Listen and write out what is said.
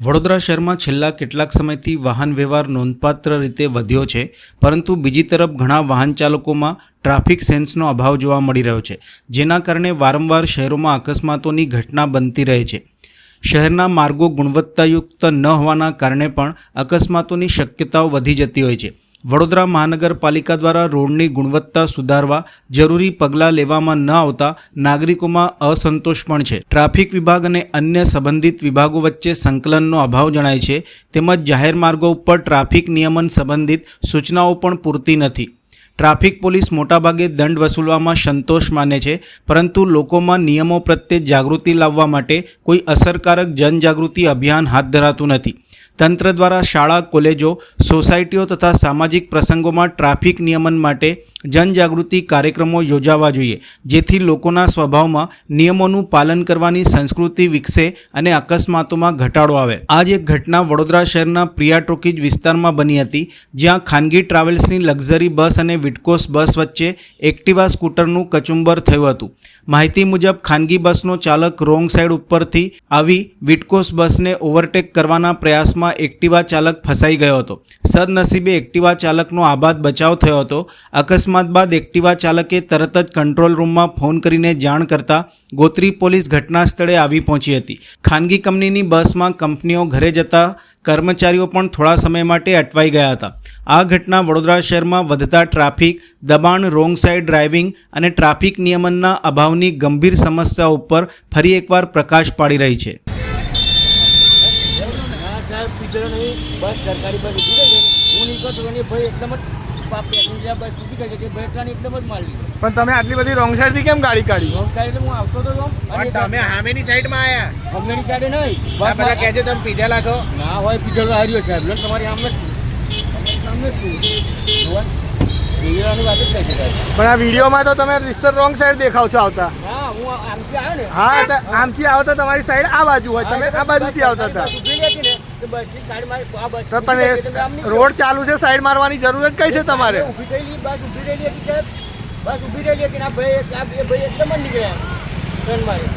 વડોદરા શહેરમાં છેલ્લા કેટલાક સમયથી વાહન વ્યવહાર નોંધપાત્ર રીતે વધ્યો છે, પરંતુ બીજી તરફ ઘણા વાહન ચાલકોમાં ટ્રાફિક સેન્સનો અભાવ જોવા મળી રહ્યો છે, જેના કારણે વારંવાર શહેરોમાં અકસ્માતોની ઘટના બનતી રહે છે. શહેરના માર્ગો ગુણવત્તાયુક્ત ન હોવાના કારણે પણ અકસ્માતોની શક્યતાઓ વધી જતી હોય છે. વડોદરા મહાનગરપાલિકા દ્વારા રોડની ગુણવત્તા સુધારવા જરૂરી પગલાં લેવામાં ન આવતા નાગરિકોમાં અસંતોષ પણ છે. ટ્રાફિક વિભાગ અને અન્ય સંબંધિત વિભાગો વચ્ચે સંકલનનો અભાવ જણાય છે, તેમજ જાહેર માર્ગો ઉપર ટ્રાફિક નિયમન સંબંધિત સૂચનાઓ પણ પૂરતી નથી. ટ્રાફિક પોલીસ મોટાભાગે દંડ વસૂલવામાં સંતોષ માને છે, પરંતુ લોકોમાં નિયમો પ્રત્યે જાગૃતિ લાવવા માટે કોઈ અસરકારક જનજાગૃતિ અભિયાન હાથ ધરાતું નથી. તંત્ર દ્વારા શાળા, કોલેજો, સોસાયટીઓ તથા સામાજિક પ્રસંગોમાં ટ્રાફિક નિયમન માટે જનજાગૃતિ કાર્યક્રમો યોજાવા જોઈએ, જેથી લોકોના સ્વભાવમાં નિયમોનું પાલન કરવાની સંસ્કૃતિ વિકસે અને અકસ્માતોમાં ઘટાડો આવે. આ જ એક ઘટના વડોદરા શહેરના પ્રિયા ટોકીજ વિસ્તારમાં બની હતી, જ્યાં ખાનગી ટ્રાવેલ્સની લક્ઝરી બસ અને વિટકોસ બસ વચ્ચે એક્ટિવા સ્કૂટરનું કચુંબર થયું હતું. માહિતી મુજબ, ખાનગી બસનો ચાલક રોંગ સાઈડ ઉપરથી આવી વિટકોસ બસને ઓવરટેક કરવાના પ્રયાસમાં એક્ટિવા ચાલક ફસાઈ ગયો હતો. સદનસીબે એક્ટિવા ચાલકનો આબાદ બચાવ થયો હતો. અકસ્માત બાદ એક્ટિવા ચાલકે તરત જ કંટ્રોલ રૂમમાં ફોન કરીને જાણ કરતા ગોત્રી પોલીસ ઘટના સ્થળે આવી પહોંચી હતી. ખાનગી કંપનીની બસમાં કંપનીઓ ઘરે જતા કર્મચારીઓ પણ થોડા સમય માટે અટવાઈ ગયા હતા. આ ઘટના વડોદરા શહેરમાં વધતા ટ્રાફિક દબાણ રોંગ સાઈડ ડ્રાઇવિંગ અને ટ્રાફિક નિયમનના અભાવની ગંભીર સમસ્યા ઉપર ફરી એકવાર પ્રકાશ પાડી રહી છે. પણ તમે આટલી બધી રોંગ સાઈડથી કેમ ગાડી કાઢી? રોંગ સાઈડ હું આવતો તો પણ તમે સામેની સાઈડમાં આયા. અગલેની સાઈડે નહીં. બધા કહે છે તમે પીધેલા છો. ના હોય પીધેલો હાર્યો સાહેબ તમારી આમ પણ આ વિડીયોમાં તો તમે રિસર રોંગ સાઈડ દેખાવ છો આવતા. હું આમથી આવો તો તમારી સાઈડ આ બાજુ હોય. તમે આ બાજુથી આવતા હતા. પણ રોડ ચાલુ છે સાઈડ મારવાની જરૂર જ કઈ છે તમારે? બસ ઊભી રહેલી હતી બસ ઊભી રહેલી હતી આ ભાઈ આ ભાઈ એકદમ નીકળ્યા. ટ્રેન મારી.